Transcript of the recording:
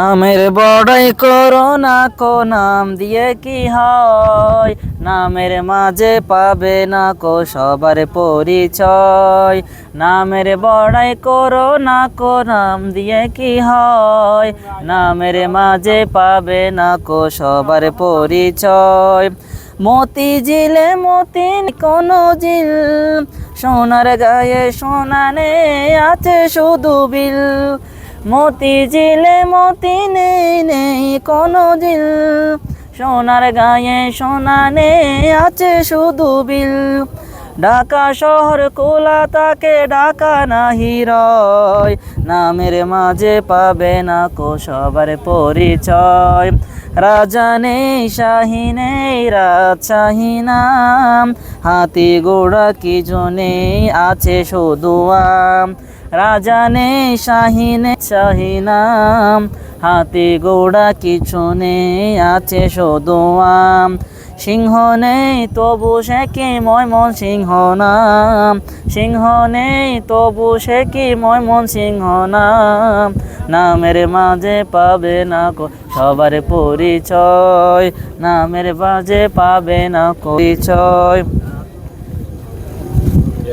নামের বড়াই করো না কো, নাম দিয়ে কি হয়? নামের মাঝে পাবে না কো সবার পরিচয়। নামের বড়াই করো না কো, নাম দিয়ে কি হয়? নামের মাঝে পাবে না কো সবার পরিচয়। মতি জিলে মতি কোন জিল সোনার গায়ে সোনা নেই, আছে শুধু বিল। মতি জিলে মতি নেই নেই কোনো জিল সোনার গায়ে সোনা নেই আছে শুধু বিল। ঢাকা শহর কোলা তাকে ঢাকা না হিরয় নামের মাঝে পাবে না কো সবার পরিচয়। রাজা নেই, শাহী নেই, রাজশাহী নাম। হাতি গোড়া কিছু নেই আছে শুধু আম। রাজা নেই, শাহী নেই, শাহী নাম। হাতি গোড়া কিছু নেই, আছে শুধু সিংহ নেই, তবু সে কি ময়মন সিংহ নাম? সিংহ নেই, তবু সে কি ময়মন সিংহ নাম? নামের মাঝে পাবে না সবার পরিচয়। নামের মাঝে পাবে না পরিচয়।